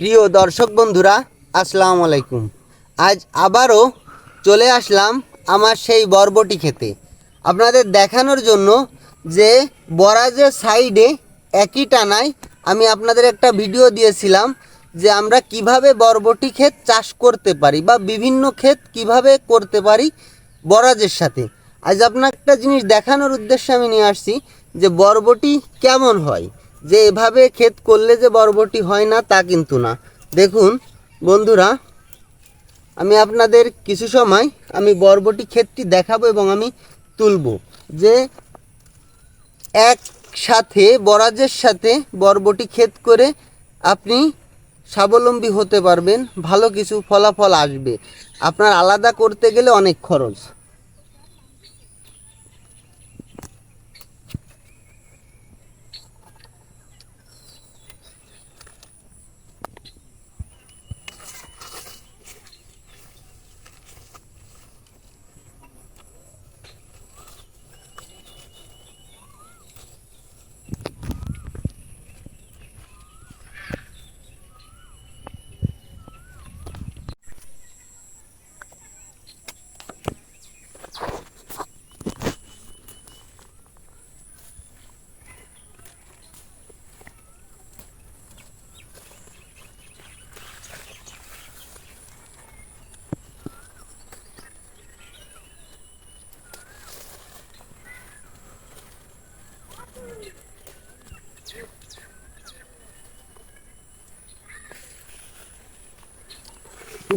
প্রিয় দর্শক বন্ধুরা, আসসালামু আলাইকুম। আজ আবারও চলে আসলাম আমার সেই বরবটি খেতে। আপনাদের দেখানোর জন্য যে বরাজের সাইডে একই টানায় আমি আপনাদের একটা ভিডিও দিয়েছিলাম যে আমরা কীভাবে বরবটি ক্ষেত চাষ করতে পারি বা বিভিন্ন ক্ষেত কীভাবে করতে পারি বরাজের সাথে। আজ আপনার একটা জিনিস দেখানোর উদ্দেশ্যে আমি নিয়ে আসছি যে বরবটি কেমন হয়। যে এভাবে ক্ষেত করলে যে বরবটি হয় না, তা কিন্তু না। দেখুন, বন্ধুরা, আমি আপনাদের কিছু সময় আমি বরবটি ক্ষেতটি দেখাবো এবং আমি তুলবো যে একসাথে, বরাজের সাথে বরবটি ক্ষেত করে আপনি স্বাবলম্বী হতে পারবেন। ভালো কিছু ফলাফল আসবে। আপনার আলাদা করতে গেলে অনেক খরচ।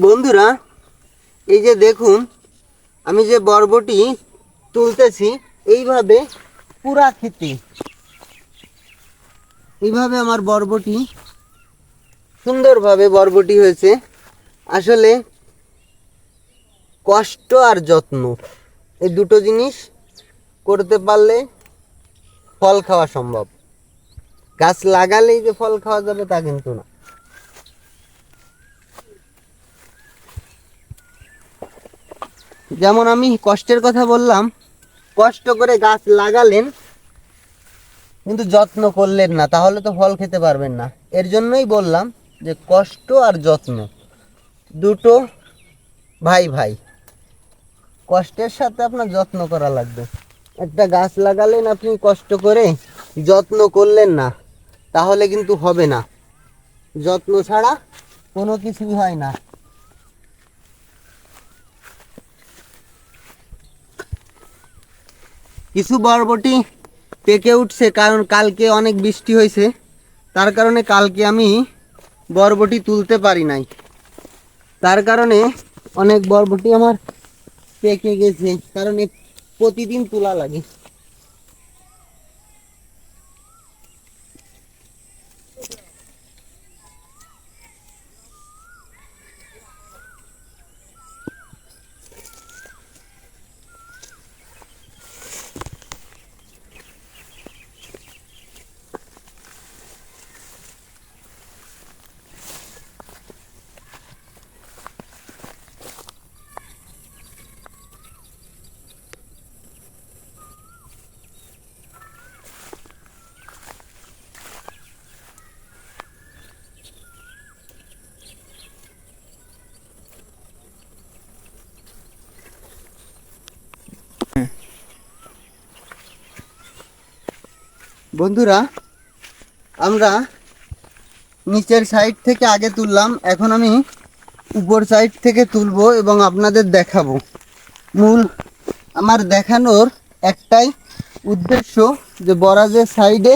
বন্ধুরা, এই যে দেখুন, আমি যে বরবটি তুলতেছি, এইভাবে পুরা খেতে। এইভাবে আমার বরবটি, সুন্দরভাবে বরবটি হয়েছে। আসলে কষ্ট আর যত্ন, এই দুটো জিনিস করতে পারলে ফল খাওয়া সম্ভব। গাছ লাগালেই যে ফল খাওয়া যাবে তা কিন্তু না। যেমন আমি কষ্টের কথা বললাম, কষ্ট করে গাছ লাগালেন, কিন্তু যত্ন করলেন না, তাহলে তো ফল খেতে পারবেন না। এর জন্যই বললাম যে কষ্ট আর যত্ন, দুটো ভাই ভাই। কষ্টের সাথে আপনার যত্ন করা লাগবে। একটা গাছ লাগালেন আপনি কষ্ট করে, যত্ন করলেন না, তাহলে কিন্তু হবে না। যত্ন ছাড়া কোনো কিছুই হয় না। কিছু বরবটি পেকে উঠছে কারণ কালকে অনেক বৃষ্টি হয়েছে। তার কারণে কালকে আমি বরবটি তুলতে পারি নাই। তার কারণে অনেক বরবটি আমার পেকে গেছে, কারণ প্রতিদিন তোলা লাগে। বন্ধুরা, আমরা নিচের সাইড থেকে আগে তুললাম, এখন আমি উপর সাইড থেকে তুলবো এবং আপনাদের দেখাবো। মূল, আমার দেখানোর একটাই উদ্দেশ্য যে বরাজের সাইডে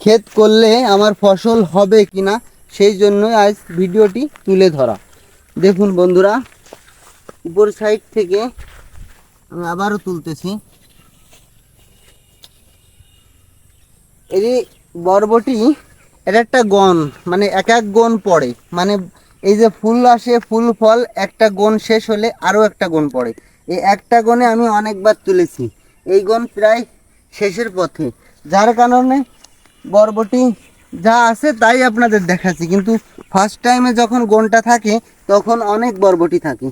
ক্ষেত করলে আমার ফসল হবে কি না সেই জন্যই আজ ভিডিওটি তুলে ধরা। দেখুন বন্ধুরা, উপর সাইড থেকে আমি আবারও তুলতেছি। এই বরবটি এটা একটা গণ মানে এক এক গণ পড়ে। মানে এই যে ফুল আসে, ফুল ফল, একটা গণ শেষ হলে আরও একটা গণ পড়ে। এই একটা গণে আমি অনেকবার তুলেছি। এই গণ প্রায় শেষের পথে। যার কারণে বরবটি যা আছে তাই আপনাদের দেখাচ্ছি। কিন্তু ফার্স্ট টাইমে যখন গনটা থাকে, তখন অনেক বরবটি থাকে।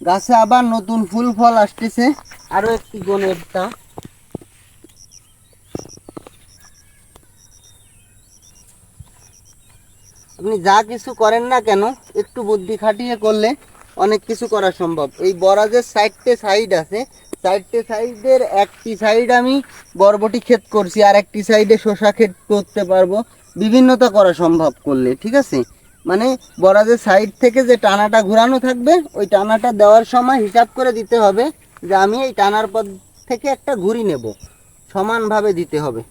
গাছে আবার নতুন ফুল, ফল আসতেছে। আরও একটি গনেরটা আপনি যা কিছু করেন না কেন, একটু বুদ্ধি খাটিয়ে করলে অনেক কিছু করা সম্ভব। এই বরাজের সাইডটে সাইড আছে। সাইডটে সাইডের একটি সাইড আমি বরবটি ক্ষেত করছি, আর একটি সাইডে শশা ক্ষেত করতে পারব। বিভিন্নতা করা সম্ভব করলে, ঠিক আছে? মানে বরাজের সাইড থেকে যে টানাটা ঘোরানো থাকবে, ওই টানাটা দেওয়ার সময় হিসাব করে দিতে হবে যে আমি এই টানার পর থেকে একটা ঘুরি নেব। সমানভাবে দিতে হবে।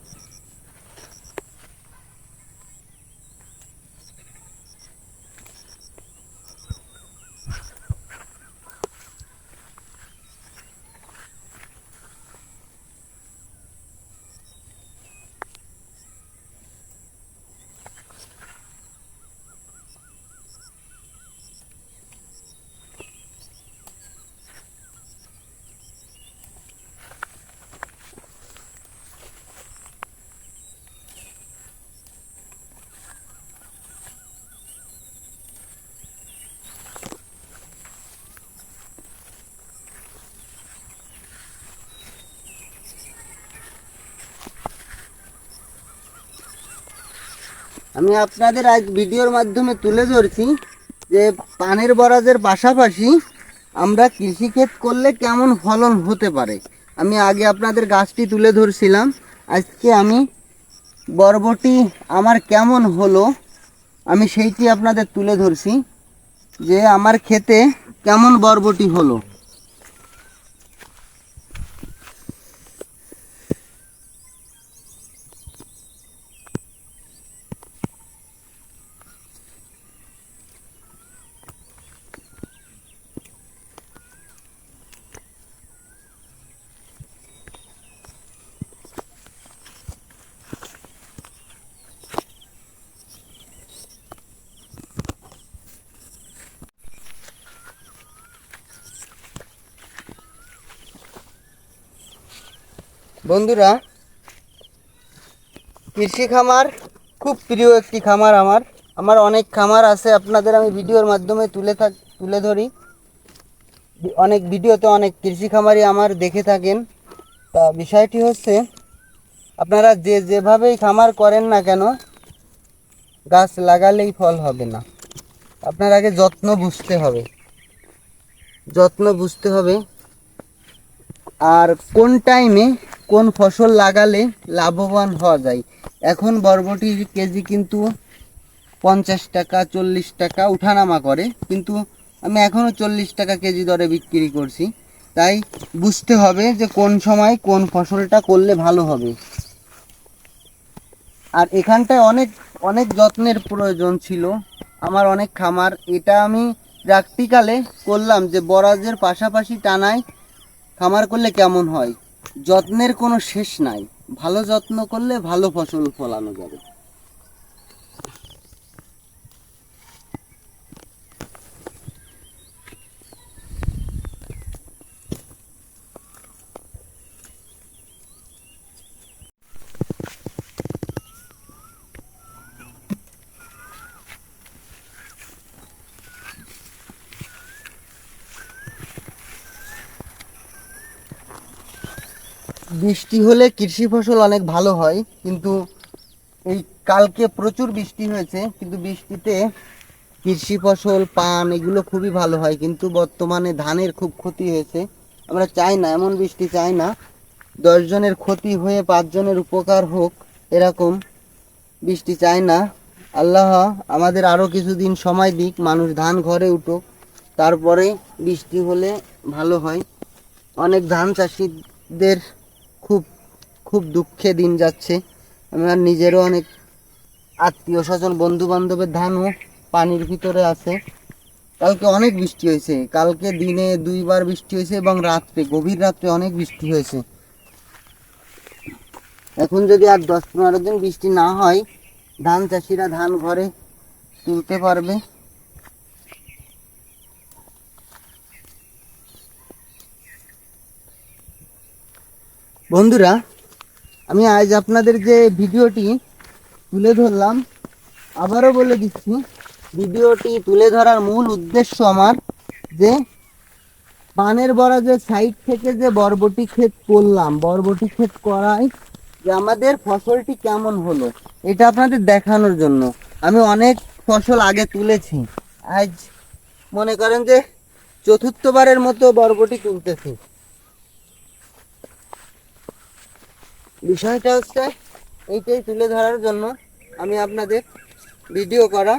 আমি আপনাদের আজ ভিডিওর মাধ্যমে তুলে ধরছি যে পানের বরাজের পাশাপাশি আমরা কৃষিক্ষেত করলে কেমন ফলন হতে পারে। আমি আগে আপনাদের গাছটি তুলে ধরছিলাম। আজকে আমি বরবটি আমার কেমন হলো আমি সেইটি আপনাদের তুলে ধরছি যে আমার ক্ষেতে কেমন বরবটি হলো। বন্ধুরা, কৃষি খামার খুব প্রিয় একটি খামার আমার। আমার অনেক খামার আছে, আপনাদের আমি ভিডিওর মাধ্যমে তুলে থাক, তুলে ধরি। অনেক ভিডিওতে অনেক কৃষি খামারই আমার দেখে থাকেন। তা বিষয়টি হচ্ছে, আপনারা যে যেভাবেই খামার করেন না কেন, গাছ লাগালেই ফল হবে না। আপনার আগে যত্ন বুঝতে হবে। যত্ন বুঝতে হবে। আর কোন টাইমে কোন ফসল লাগালে লাভবান হওয়া যায়? এখন বরবটির কেজি কিন্তু পঞ্চাশ টাকা, চল্লিশ টাকা উঠানামা করে। কিন্তু আমি এখনও চল্লিশ টাকা কেজি দরে বিক্রি করছি। তাই বুঝতে হবে যে কোন সময় কোন ফসলটা করলে ভালো হবে। আর এখানটায় অনেক অনেক যত্নের প্রয়োজন ছিল। আমার অনেক খামার, এটা আমি প্র্যাকটিক্যালে করলাম যে বরাজের পাশাপাশি টানায় খামার করলে কেমন হয়। যত্নের কোনো শেষ নাই। ভালো যত্ন করলে ভালো ফসল ফলানো যাবে। বৃষ্টি হলে কৃষি ফসল অনেক ভালো হয়, কিন্তু এই কালকে প্রচুর বৃষ্টি হয়েছে, কিন্তু বৃষ্টিতে কৃষি ফসল, পান এগুলো খুবই ভালো হয়, কিন্তু বর্তমানে ধানের খুব ক্ষতি হয়েছে। আমরা চাই না, এমন বৃষ্টি চাই না। দশজনের ক্ষতি হয়ে পাঁচজনের উপকার হোক, এরকম বৃষ্টি চাই না। আল্লাহ আমাদের আরও কিছুদিন সময় দিক, মানুষ ধান ঘরে উঠুক, তারপরে বৃষ্টি হলে ভালো হয়। অনেক ধান চাষিদের খুব দুঃখে দিন যাচ্ছে। আমার নিজেরও অনেক আত্মীয় স্বজন বন্ধু বান্ধবের ধানও পানির ভিতরে আছে। কালকে অনেক বৃষ্টি হয়েছে। কালকে দিনে দুইবার বৃষ্টি হয়েছে এবং রাত্রে, গভীর রাত্রে অনেক বৃষ্টি হয়েছে। এখন যদি আর দশ পনেরো দিন বৃষ্টি না হয়, ধান চাষিরা ধান ঘরে তুলতে পারবে। বন্ধুরা আমি আজ আপনাদের যে ভিডিওটি তুলে ধরলাম, আবারও বলে দিচ্ছি, ভিডিওটি তুলে ধরার মূল উদ্দেশ্য আমার যে পানের বড়া যে সাইড থেকে যে বরবটি ক্ষেত করলাম, বরবটি ক্ষেত করাই যে আমাদের ফসলটি কেমন হলো, এটা আপনাদের দেখানোর জন্য। আমি অনেক ফসল আগে তুলেছি, আজ মনে করেন যে চতুর্থবারের মতো বরবটি তুলতেছি। বিষয়টা হচ্ছে এইটাই তুলে ধরার জন্য আমি আপনাদের ভিডিও করা।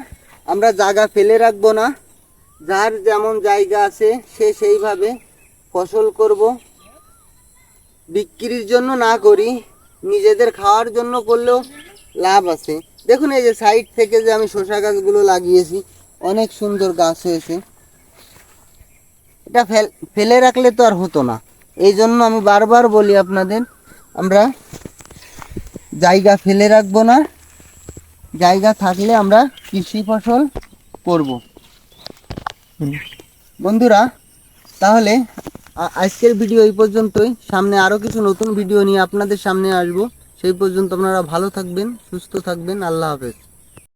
আমরা জায়গা ফেলে রাখব না। যার যেমন জায়গা আছে, সে সেইভাবে ফসল করব। বিক্রির জন্য না করি, নিজেদের খাওয়ার জন্য করলেও লাভ আছে। দেখুন এই যে সাইড থেকে যে আমি শসা গাছগুলো লাগিয়েছি, অনেক সুন্দর গাছ হয়েছে। এটা ফেলে রাখলে তো আর হতো না। এই জন্য আমি বারবার বলি আপনাদের, আমরা জায়গা ফেলে রাখব না। জায়গা থাকলে আমরা কৃষি ফসল করব। বন্ধুরা, তাহলে আজকের ভিডিও এই পর্যন্তই। সামনে আরও কিছু নতুন ভিডিও নিয়ে আপনাদের সামনে আসব। সেই পর্যন্ত আপনারা ভালো থাকবেন, সুস্থ থাকবেন। আল্লাহ হাফেজ।